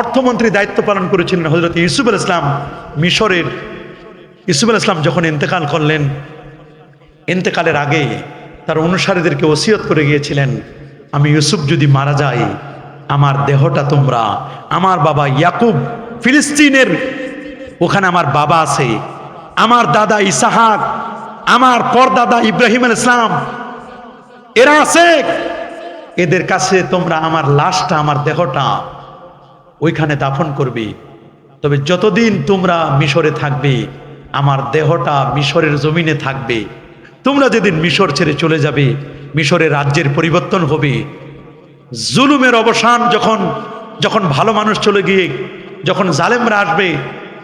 অর্থমন্ত্রী দায়িত্ব পালন করেছিলেন হজরত ইউসুফ আল ইসলাম মিশরের। ইউসুফ আল ইসলাম যখন ইন্তেকাল করলেন, ইন্তেকালের আগে তার অনুসারীদেরকে ওসিয়ত করে গিয়েছিলেন, আমি ইউসুফ যদি মারা যাই, আমার দেহটা তোমরা, আমার বাবা ইয়াকুব ফিলিস্তিনের, ওখানে আমার বাবা আছে, আমার দাদা ইসাহাক, আমার পরদাদা ইব্রাহিম আল ইসলাম, এরা আছে, এদের কাছে তোমরা আমার লাশটা, আমার দেহটা ওইখানে দাফন করবে। তবে যতদিন তোমরা মিশরে থাকবে, আমার দেহটা মিশরের জমিনে থাকবে। তোমরা যেদিন মিশর ছেড়ে চলে যাবে মিশরের রাজ্যের পরিবর্তন হবে। জুলুমের অবসান যখন যখন ভালো মানুষ চলে গিয়ে, যখন জালেমরা আসবে,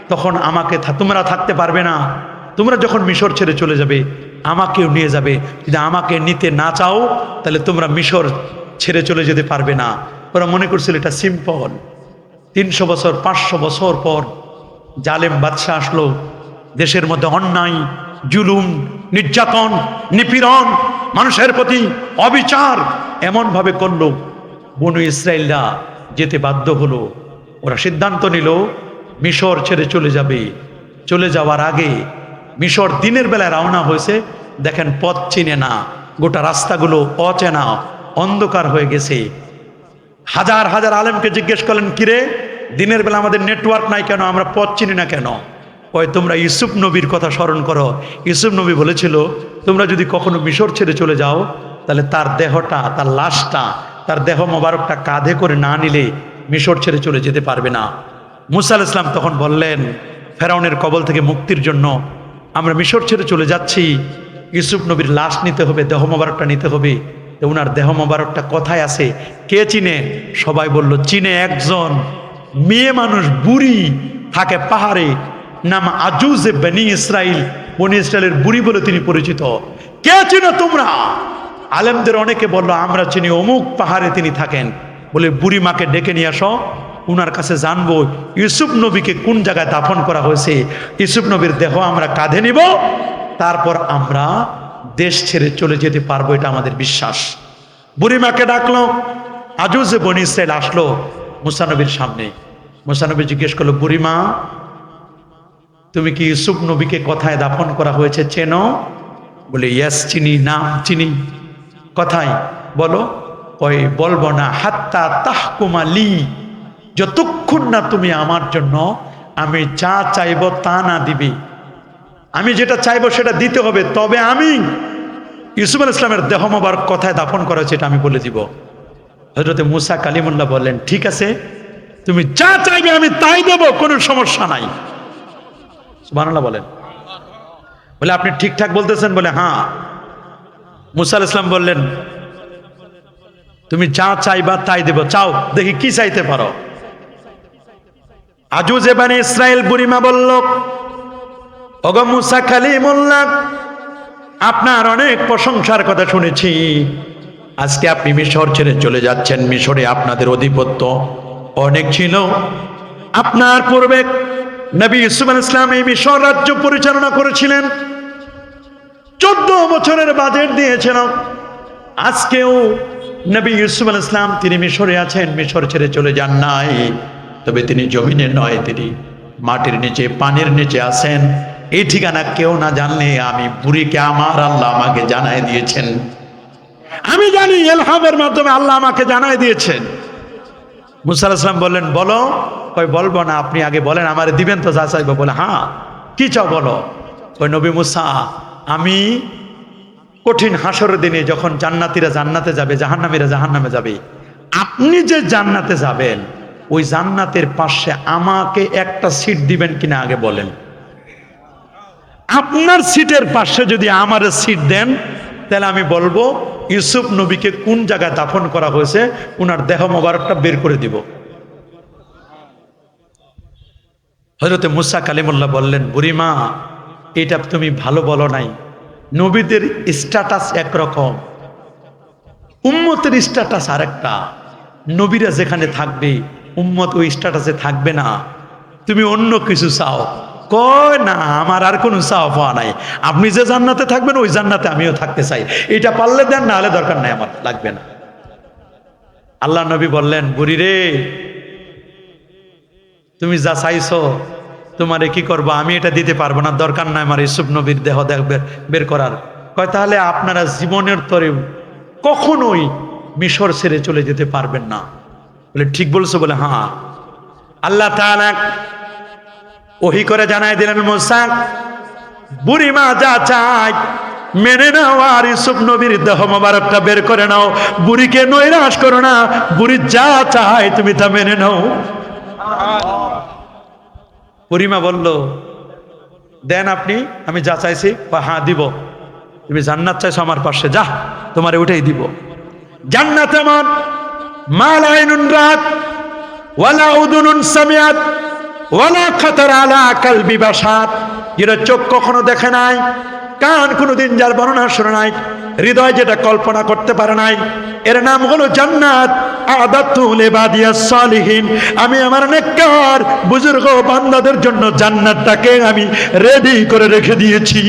তখন আমাকে তোমরা থাকতে পারবে না। তোমরা যখন মিশর ছেড়ে চলে যাবে, আমাকেও নিয়ে যাবে। যদি আমাকে নিতে না চাও, তাহলে তোমরা মিশর ছেড়ে চলে যেতে পারবে না। ওরা মনে করছিল এটা সিম্পল। তিনশো বছর, পাঁচশো বছর পর জালেম বাদশাহ আসলো। দেশের মধ্যে অন্যায়, জুলুম, নির্যাতন, নিপীড়ন মানুষের প্রতি অবিচার এমনভাবে করল। বনু ইসরায়েলরা যেতে বাধ্য হলো। ওরা সিদ্ধান্ত নিল, মিশর ছেড়ে চলে যাবে। চলে যাওয়ার আগে মিশর দিনের বেলায় রওনা হয়েছে। দেখেন, পথ চিনে না। গোটা রাস্তাগুলো অচেনা, অন্ধকার হয়ে গেছে। হাজার হাজার আলেমকে জিজ্ঞেস করলেন, কিরে দিনের বেলা আমাদের নেটওয়ার্ক নাই কেন? আমরা পথ চিনি না কেন? ওই তোমরা ইউসুফ নবীর কথা স্মরণ করো। ইউসুফ নবী বলেছিল, তোমরা যদি কখনো মিশর ছেড়ে চলে যাও, তাহলে তার দেহটা, তার লাশটা, তার দেহ মোবারকটা কাঁধে করে না নিলে মিশর ছেড়ে চলে যেতে পারবে না। মুসা আল ইসলাম তখন বললেন, ফেরাউনের কবল থেকে মুক্তির জন্য আমরা মিশর ছেড়ে চলে যাচ্ছি। ইউসুফ নবীর লাশ নিতে হবে, দেহ মোবারকটা নিতে হবে। ওনার দেহ মোবারকটা কোথায় আছে? কে চিনে? সবাই বলল, চিনে একজন। মেয়ে মানুষ বুড়ি থাকে পাহাড়ে, নাম আজুজে বেনি ইসরাইল। বনি ইসরায়েলের বুড়ি বলে তিনি পরিচিত। কে চিনো তোমরা? আলেমদের অনেকে বলল, আমরা চিনি অমুক পাহাড়ে তিনি থাকেন। বলে, বুড়ি মাকে ডেকে নিয়ে আসো। উনার কাছে জানব, ইউসুফ নবীকে কোন জায়গায় দাফন করা হয়েছে। ইউসুফ নবীর দেহ আমরা কাঁধে নিব, তারপর আমরা দেশ ছেড়ে চলে যেতে পারব, এটা আমাদের বিশ্বাস। বুড়িমাকে ডাকলো আজও যে বনি ইসরায়েল আসলো মুসানবীর সামনে। মুসানবী জিজ্ঞেস করল বুড়িমা তুমি কি ইউসুফ নবীকে কথায় দাফন করা হয়েছে চেনো? বলে, ইয়াস, চিনি না, চিনি। কথায় বলো ওই বলব না। হাত্তা তাহকুমা লি, যতক্ষণ না তুমি আমার জন্য আমি যা চাইব তা না দিবি। আমি যেটা চাইব সেটা দিতে হবে, তবে আমি ইউসুফ আল ইসলামের দেহমবার কথায় দাফন করা হয়েছে, এটা আমি বলে দিব। হজরতে মুসা কালিমুল্লাহ বললেন, ঠিক আছে তুমি যা চাইবে আমি তাই দেব, কোনো সমস্যা নাই। সুবহানাল্লাহ বলেন। বলে, আপনি ঠিকঠাক বলতেছেন? বলে হ্যাঁ। মুসা আল ইসলাম বললেন, তুমি যা চাইবা তাই দেব। চাও, দেখি কি চাইতে পারো। আজু বানি ইসরায়েল বুড়িমা বলল, ওগো মুসা কালিমুল্লাহ, আপনার অনেক প্রশংসার কথা শুনেছি। আজকে আপনি মিশর ছেড়ে চলে যাচ্ছেন। মিশরে আপনাদের আধিপত্য অনেক ছিল। আপনার পূর্বে নবী ইসুফ ইসলাম এই মিশর রাজ্য পরিচালনা করেছিলেন। চোদ্দ বছরের বাজেট দিয়েছেন আজকেও নবী ইউসুফ আল ইসলাম তিনি মিশরে আছেন, মিশর ছেড়ে চলে যান নাই। তবে তিনি জমিনে নয়, তিনি মাটির নিচে, পানির নিচে আছেন। এই ঠিকানা কেউ না জানলে আমি বুড়িকে আমার আল্লাহ আমাকে জানাই দিয়েছেন। আমি জানি এলহামের মাধ্যমে আল্লাহ আমাকে জানাই দিয়েছেন। মুসা আলাহিসাম ইসলাম বললেন, বলো? ওই বলব না, আপনি আগে বলেন, আমার দিবেন তো যা চাইব। বলে হ্যাঁ কি চাও বলো? ওই নবী মুসা, আমি কঠিন হাসরের দিনে যখন জান্নাতিরা জান্নাতে যাবে, জাহান্নামীরা জাহান্নামে যাবে, আপনি যে জান্নাতে যাবেন, ওই জান্নাতের পাশে আমাকে একটা সিট দিবেন কিনা আগে বলেন। আপনার সিটের পাশে যদি আমার সিট দেন, তাহলে আমি বলব ইউসুফ নবীকে কোন জায়গায় দাফন করা হয়েছে ওনার দেহ মোবারকটা বের করে দিব। হজরতে মুসা কালিমুল্লাহ বললেন, বুড়িমা, এটা তুমি ভালো বলো নাই। নবীদের স্ট্যাটাস একরকম। উম্মতের স্ট্যাটাস আরেকটা। নবীরা যেখানে থাকবে, উম্মত ওই স্ট্যাটাসে থাকবে না। তুমি অন্য কিছু চাও। কয়, না, আমার আর কোনো চাও পাওয়া নাই। আপনি যে জান্নাতে থাকবেন, ওই জান্নাতে আমিও থাকতে চাই। এটা পারলে দেন, না হলে দরকার নাই আমার, লাগবে না। আল্লাহ নবী বললেন, বুড়ি রে, তুমি যা চাইছো, তোমারে কি করব? আমি এটা দিতে পারব না, দরকার নাই আমার ইসুফ নবীর দেহ বের বের করার। কয়, তাহলে আপনারা জীবনের তরে কখনোই মিশর ছেড়ে চলে যেতে পারবেন না। বলে, ঠিক বলছো? বলে হ্যাঁ। আল্লাহ তাআলা ওহি করে জানাই দিলেন মোসাক বুড়িমা যা চাই মেনে নাও আর ইসুফ নবীর দেহ মোবারকটা বের করে নাও। বুড়িকে নৈরাশ করো না, বুড়ি যা চায় তুমি তা মেনে নাও। বুড়িমা বলল, দেন আপনি, আমি যা চাইছি, বা হ্যাঁ দিব। তুমি জান্নাত চাইছো আমার পাশে, যা, তোমারে উঠেই দিব। জান্নাত এমন, মাল আইনুন রাত, ওয়ালা উদুনুন সামিয়াত ওয়ালা খাতার আলা কালবি বাসাত যেটা চোখ কখনো দেখে নাই, কান কোনোদিন যার বর্ণনা শুনে নাই, হৃদয় যেটা কল্পনা করতে পারে নাই। এর নাম হলো জান্নাত। সালিহিন। আমি আমার নেককার, বুজুর্গ বান্দাদের জন্য জান্নাতটাকে আমি রেডি করে রেখে দিয়েছি।